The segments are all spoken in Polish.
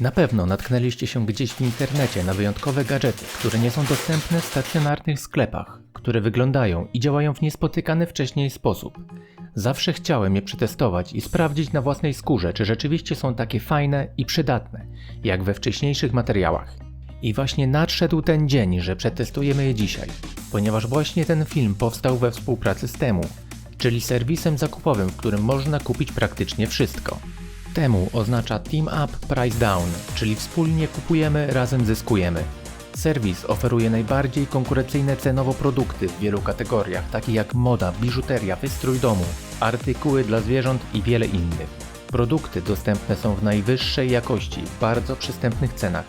Na pewno natknęliście się gdzieś w internecie na wyjątkowe gadżety, które nie są dostępne w stacjonarnych sklepach, które wyglądają i działają w niespotykany wcześniej sposób. Zawsze chciałem je przetestować i sprawdzić na własnej skórze, czy rzeczywiście są takie fajne i przydatne, jak we wcześniejszych materiałach. I właśnie nadszedł ten dzień, że przetestujemy je dzisiaj, ponieważ właśnie ten film powstał we współpracy z Temu, czyli serwisem zakupowym, w którym można kupić praktycznie wszystko. Temu oznacza Team Up Price Down, czyli wspólnie kupujemy, razem zyskujemy. Serwis oferuje najbardziej konkurencyjne cenowo produkty w wielu kategoriach, takie jak moda, biżuteria, wystrój domu, artykuły dla zwierząt i wiele innych. Produkty dostępne są w najwyższej jakości, w bardzo przystępnych cenach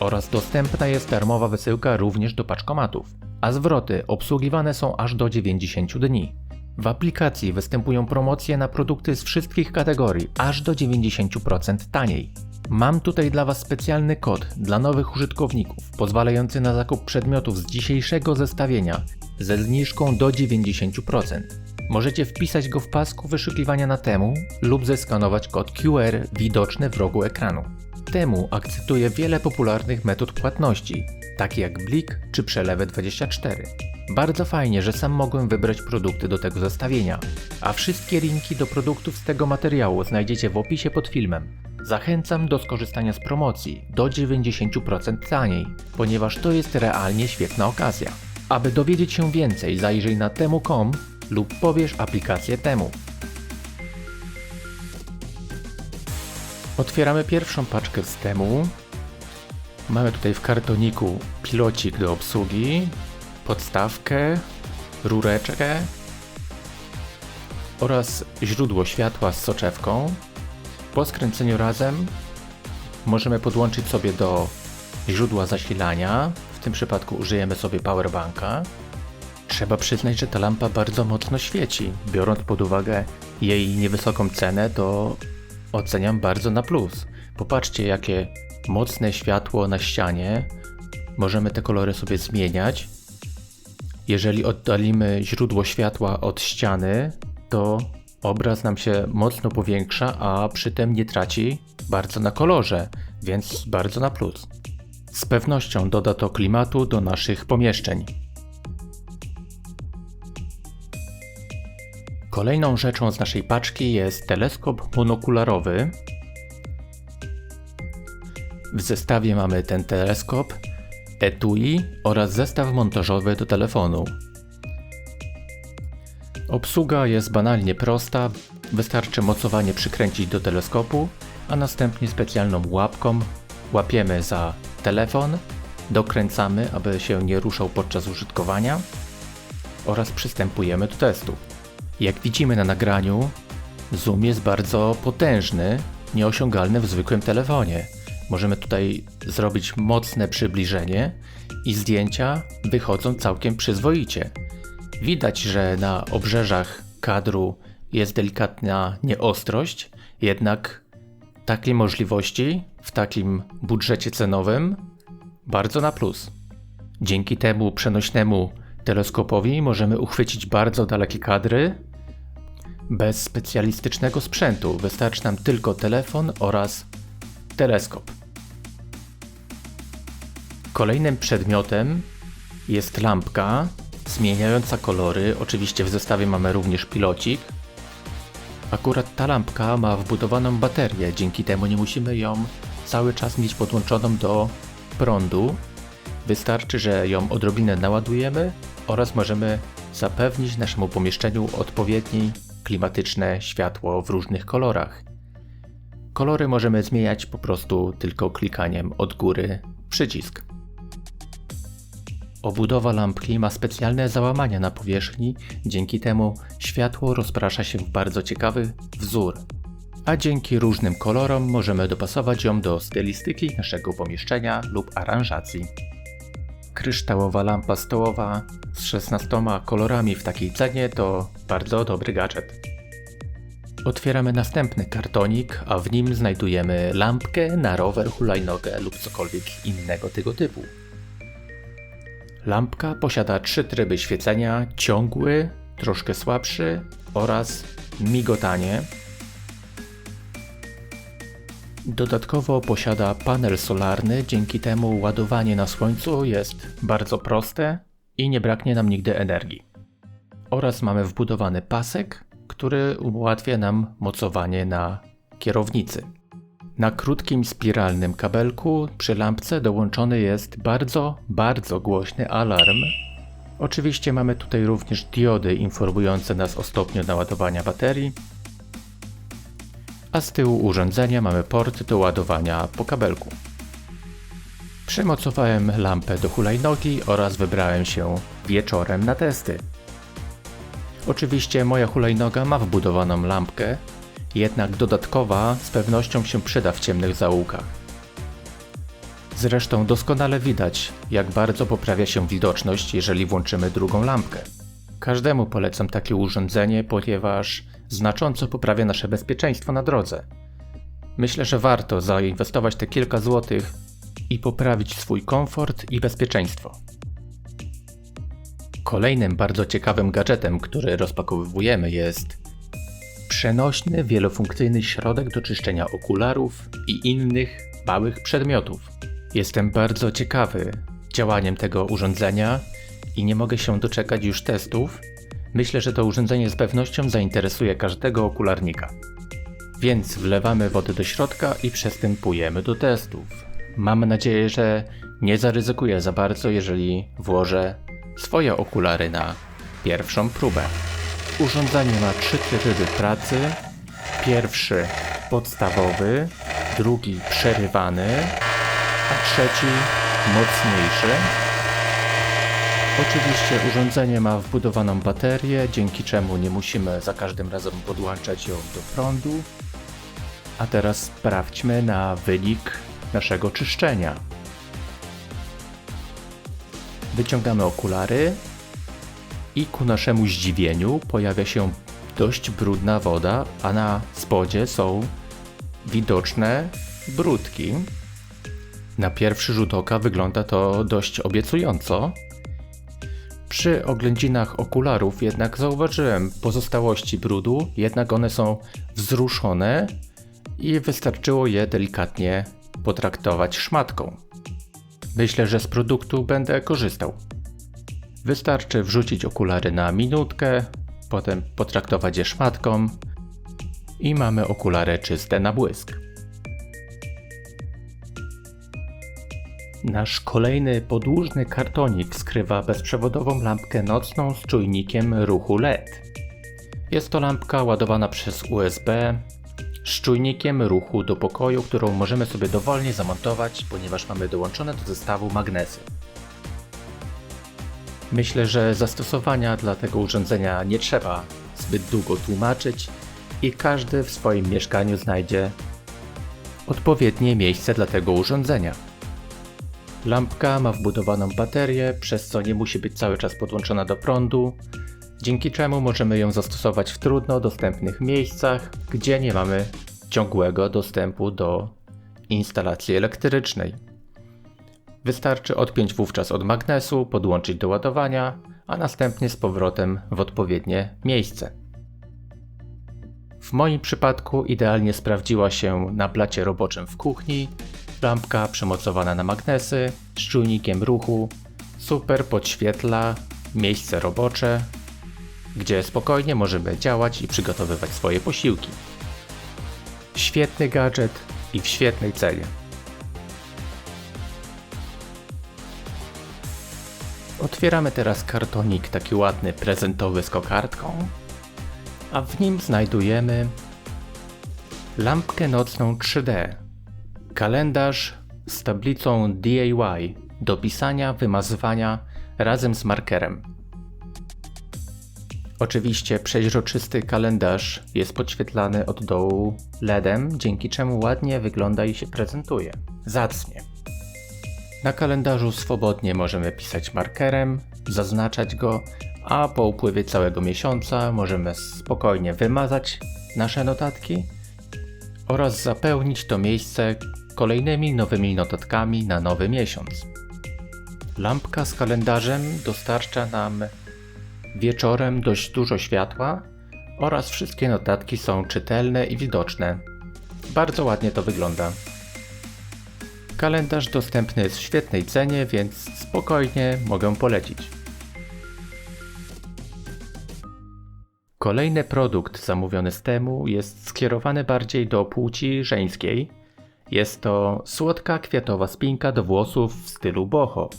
oraz dostępna jest darmowa wysyłka również do paczkomatów, a zwroty obsługiwane są aż do 90 dni. W aplikacji występują promocje na produkty z wszystkich kategorii, aż do 90% taniej. Mam tutaj dla Was specjalny kod dla nowych użytkowników, pozwalający na zakup przedmiotów z dzisiejszego zestawienia ze zniżką do 90%. Możecie wpisać go w pasku wyszukiwania na temu lub zeskanować kod QR widoczny w rogu ekranu. Temu akceptuje wiele popularnych metod płatności, takie jak Blik czy Przelewy24. Bardzo fajnie, że sam mogłem wybrać produkty do tego zestawienia, a wszystkie linki do produktów z tego materiału znajdziecie w opisie pod filmem. Zachęcam do skorzystania z promocji do 90% taniej, ponieważ to jest realnie świetna okazja. Aby dowiedzieć się więcej, zajrzyj na temu.com lub pobierz aplikację Temu. Otwieramy pierwszą paczkę z Temu. Mamy tutaj w kartoniku pilocik do obsługi, podstawkę, rureczkę oraz źródło światła z soczewką. Po skręceniu razem możemy podłączyć sobie do źródła zasilania. W tym przypadku użyjemy sobie powerbanka. Trzeba przyznać, że ta lampa bardzo mocno świeci. Biorąc pod uwagę jej niewysoką cenę, to oceniam bardzo na plus. Popatrzcie, jakie mocne światło na ścianie. Możemy te kolory sobie zmieniać. Jeżeli oddalimy źródło światła od ściany, to obraz nam się mocno powiększa, a przy tym nie traci bardzo na kolorze, więc bardzo na plus. Z pewnością doda to klimatu do naszych pomieszczeń. Kolejną rzeczą z naszej paczki jest teleskop monokularowy. W zestawie mamy ten teleskop, etui oraz zestaw montażowy do telefonu. Obsługa jest banalnie prosta, wystarczy mocowanie przykręcić do teleskopu, a następnie specjalną łapką łapiemy za telefon, dokręcamy, aby się nie ruszał podczas użytkowania oraz przystępujemy do testu. Jak widzimy na nagraniu, zoom jest bardzo potężny, nieosiągalny w zwykłym telefonie. Możemy tutaj zrobić mocne przybliżenie i zdjęcia wychodzą całkiem przyzwoicie. Widać, że na obrzeżach kadru jest delikatna nieostrość, jednak takiej możliwości w takim budżecie cenowym bardzo na plus. Dzięki temu przenośnemu teleskopowi możemy uchwycić bardzo dalekie kadry bez specjalistycznego sprzętu. Wystarczy nam tylko telefon oraz teleskop. Kolejnym przedmiotem jest lampka zmieniająca kolory. Oczywiście w zestawie mamy również pilocik. Akurat ta lampka ma wbudowaną baterię, dzięki temu nie musimy ją cały czas mieć podłączoną do prądu. Wystarczy, że ją odrobinę naładujemy oraz możemy zapewnić naszemu pomieszczeniu odpowiednie klimatyczne światło w różnych kolorach. Kolory możemy zmieniać po prostu tylko klikaniem od góry przycisk. Obudowa lampki ma specjalne załamania na powierzchni, dzięki temu światło rozprasza się w bardzo ciekawy wzór. A dzięki różnym kolorom możemy dopasować ją do stylistyki naszego pomieszczenia lub aranżacji. Kryształowa lampa stołowa z 16 kolorami w takiej cenie to bardzo dobry gadżet. Otwieramy następny kartonik, a w nim znajdujemy lampkę na rower, hulajnogę lub cokolwiek innego tego typu. Lampka posiada trzy tryby świecenia: ciągły, troszkę słabszy oraz migotanie. Dodatkowo posiada panel solarny, dzięki temu ładowanie na słońcu jest bardzo proste i nie braknie nam nigdy energii. Oraz mamy wbudowany pasek, który ułatwia nam mocowanie na kierownicy. Na krótkim spiralnym kabelku przy lampce dołączony jest bardzo, bardzo głośny alarm. Oczywiście mamy tutaj również diody informujące nas o stopniu naładowania baterii, a z tyłu urządzenia mamy port do ładowania po kabelku. Przymocowałem lampę do hulajnogi oraz wybrałem się wieczorem na testy. Oczywiście moja hulajnoga ma wbudowaną lampkę, jednak dodatkowa z pewnością się przyda w ciemnych zaułkach. Zresztą doskonale widać, jak bardzo poprawia się widoczność, jeżeli włączymy drugą lampkę. Każdemu polecam takie urządzenie, ponieważ znacząco poprawia nasze bezpieczeństwo na drodze. Myślę, że warto zainwestować te kilka złotych i poprawić swój komfort i bezpieczeństwo. Kolejnym bardzo ciekawym gadżetem, który rozpakowujemy jest przenośny, wielofunkcyjny środek do czyszczenia okularów i innych małych przedmiotów. Jestem bardzo ciekawy działaniem tego urządzenia i nie mogę się doczekać już testów. Myślę, że to urządzenie z pewnością zainteresuje każdego okularnika. Więc wlewamy wodę do środka i przystępujemy do testów. Mam nadzieję, że nie zaryzykuję za bardzo, jeżeli włożę swoje okulary na pierwszą próbę. Urządzenie ma trzy tryby pracy. Pierwszy podstawowy, drugi przerywany, a trzeci mocniejszy. Oczywiście urządzenie ma wbudowaną baterię, dzięki czemu nie musimy za każdym razem podłączać ją do prądu. A teraz sprawdźmy na wynik naszego czyszczenia. Wyciągamy okulary i ku naszemu zdziwieniu pojawia się dość brudna woda, a na spodzie są widoczne brudki. Na pierwszy rzut oka wygląda to dość obiecująco. Przy oględzinach okularów jednak zauważyłem pozostałości brudu, jednak one są wzruszone i wystarczyło je delikatnie potraktować szmatką. Myślę, że z produktu będę korzystał. Wystarczy wrzucić okulary na minutkę, potem potraktować je szmatką i mamy okulary czyste na błysk. Nasz kolejny podłużny kartonik skrywa bezprzewodową lampkę nocną z czujnikiem ruchu LED. Jest to lampka ładowana przez USB z czujnikiem ruchu do pokoju, którą możemy sobie dowolnie zamontować, ponieważ mamy dołączone do zestawu magnesy. Myślę, że zastosowania dla tego urządzenia nie trzeba zbyt długo tłumaczyć i każdy w swoim mieszkaniu znajdzie odpowiednie miejsce dla tego urządzenia. Lampka ma wbudowaną baterię, przez co nie musi być cały czas podłączona do prądu, dzięki czemu możemy ją zastosować w trudno dostępnych miejscach, gdzie nie mamy ciągłego dostępu do instalacji elektrycznej. Wystarczy odpiąć wówczas od magnesu, podłączyć do ładowania, a następnie z powrotem w odpowiednie miejsce. W moim przypadku idealnie sprawdziła się na blacie roboczym w kuchni, lampka przymocowana na magnesy z czujnikiem ruchu, super podświetla miejsce robocze, gdzie spokojnie możemy działać i przygotowywać swoje posiłki. Świetny gadżet i w świetnej cenie. Otwieramy teraz kartonik taki ładny, prezentowy z kokardką, a w nim znajdujemy lampkę nocną 3D, kalendarz z tablicą DIY do pisania, wymazywania razem z markerem. Oczywiście przeźroczysty kalendarz jest podświetlany od dołu LEDem, dzięki czemu ładnie wygląda i się prezentuje. Zacnie. Na kalendarzu swobodnie możemy pisać markerem, zaznaczać go, a po upływie całego miesiąca możemy spokojnie wymazać nasze notatki oraz zapełnić to miejsce kolejnymi nowymi notatkami na nowy miesiąc. Lampka z kalendarzem dostarcza nam wieczorem dość dużo światła oraz wszystkie notatki są czytelne i widoczne. bardzo ładnie to wygląda. Kalendarz dostępny jest w świetnej cenie, więc spokojnie mogę polecić. Kolejny produkt zamówiony z temu jest skierowany bardziej do płci żeńskiej. Jest to słodka kwiatowa spinka do włosów w stylu boho.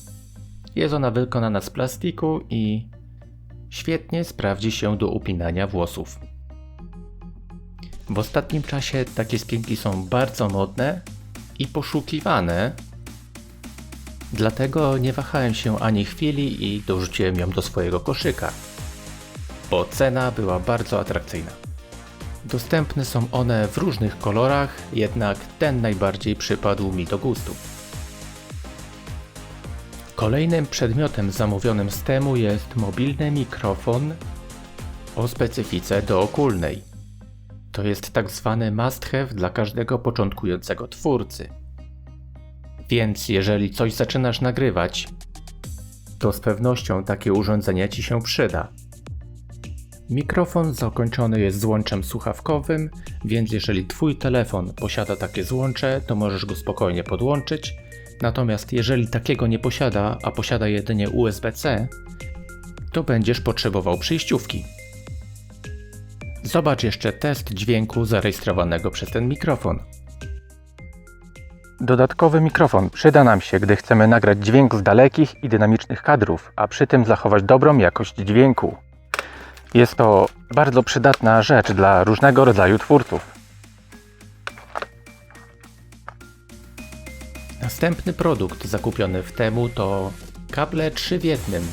Jest ona wykonana z plastiku i świetnie sprawdzi się do upinania włosów. W ostatnim czasie takie spinki są bardzo modne i poszukiwane, dlatego nie wahałem się ani chwili i dorzuciłem ją do swojego koszyka, bo cena była bardzo atrakcyjna. Dostępne są one w różnych kolorach, jednak ten najbardziej przypadł mi do gustu. Kolejnym przedmiotem zamówionym z temu jest mobilny mikrofon o specyfice dookulnej. To jest tak zwany must have dla każdego początkującego twórcy. Więc jeżeli coś zaczynasz nagrywać, to z pewnością takie urządzenie Ci się przyda. Mikrofon zakończony jest złączem słuchawkowym, więc jeżeli Twój telefon posiada takie złącze, to możesz go spokojnie podłączyć. Natomiast jeżeli takiego nie posiada, a posiada jedynie USB-C, to będziesz potrzebował przyjściówki. Zobacz jeszcze test dźwięku zarejestrowanego przez ten mikrofon. Dodatkowy mikrofon przyda nam się, gdy chcemy nagrać dźwięk z dalekich i dynamicznych kadrów, a przy tym zachować dobrą jakość dźwięku. Jest to bardzo przydatna rzecz dla różnego rodzaju twórców. Następny produkt zakupiony w temu to kable 3 w jednym.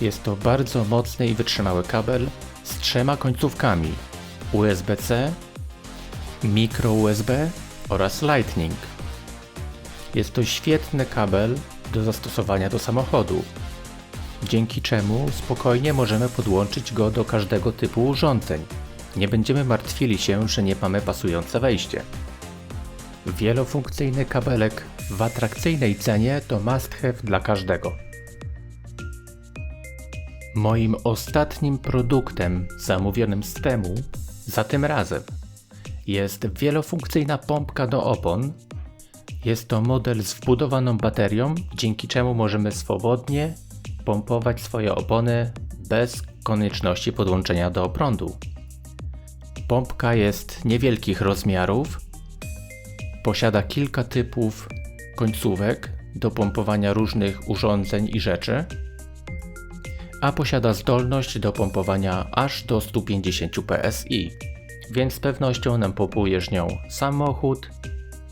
Jest to bardzo mocny i wytrzymały kabel z trzema końcówkami USB-C, micro USB oraz Lightning. Jest to świetny kabel do zastosowania do samochodu, dzięki czemu spokojnie możemy podłączyć go do każdego typu urządzeń. Nie będziemy martwili się, że nie mamy pasujące wejście. Wielofunkcyjny kabelek w atrakcyjnej cenie to must have dla każdego. Moim ostatnim produktem zamówionym z temu za tym razem jest wielofunkcyjna pompka do opon. Jest to model z wbudowaną baterią, dzięki czemu możemy swobodnie pompować swoje opony bez konieczności podłączenia do prądu. Pompka jest niewielkich rozmiarów, posiada kilka typów końcówek do pompowania różnych urządzeń i rzeczy a posiada zdolność do pompowania aż do 150 psi, więc z pewnością napompujesz nią samochód,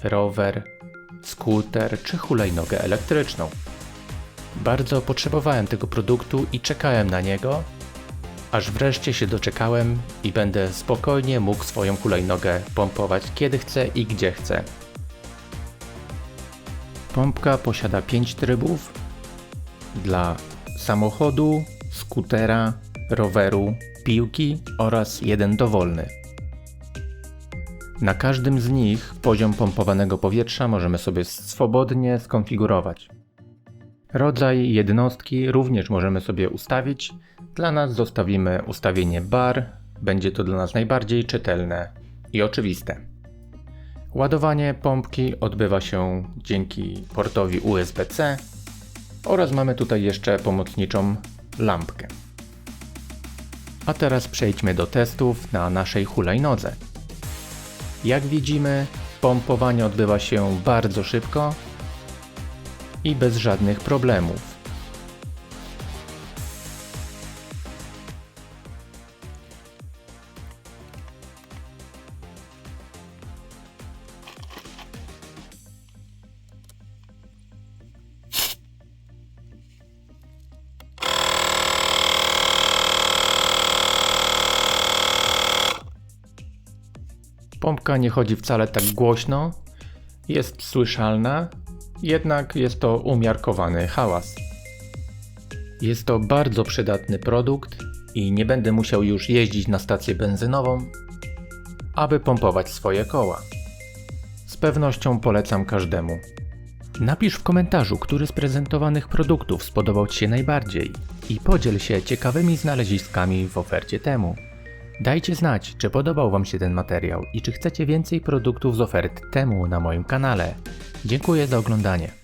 rower, skuter czy hulajnogę elektryczną. Bardzo potrzebowałem tego produktu i czekałem na niego, aż wreszcie się doczekałem i będę spokojnie mógł swoją hulajnogę pompować kiedy chcę i gdzie chcę. Pompka posiada 5 trybów dla samochodu, skutera, roweru, piłki oraz jeden dowolny. Na każdym z nich poziom pompowanego powietrza możemy sobie swobodnie skonfigurować. Rodzaj jednostki również możemy sobie ustawić. Dla nas zostawimy ustawienie bar, będzie to dla nas najbardziej czytelne i oczywiste. Ładowanie pompki odbywa się dzięki portowi USB-C oraz mamy tutaj jeszcze pomocniczą lampkę. A teraz przejdźmy do testów na naszej hulajnodze. Jak widzimy, pompowanie odbywa się bardzo szybko i bez żadnych problemów. Pompka nie chodzi wcale tak głośno, jest słyszalna, jednak jest to umiarkowany hałas. Jest to bardzo przydatny produkt i nie będę musiał już jeździć na stację benzynową, aby pompować swoje koła. Z pewnością polecam każdemu. Napisz w komentarzu, który z prezentowanych produktów spodobał Ci się najbardziej i podziel się ciekawymi znaleziskami w ofercie temu. Dajcie znać, czy podobał Wam się ten materiał i czy chcecie więcej produktów z ofert temu na moim kanale. Dziękuję za oglądanie.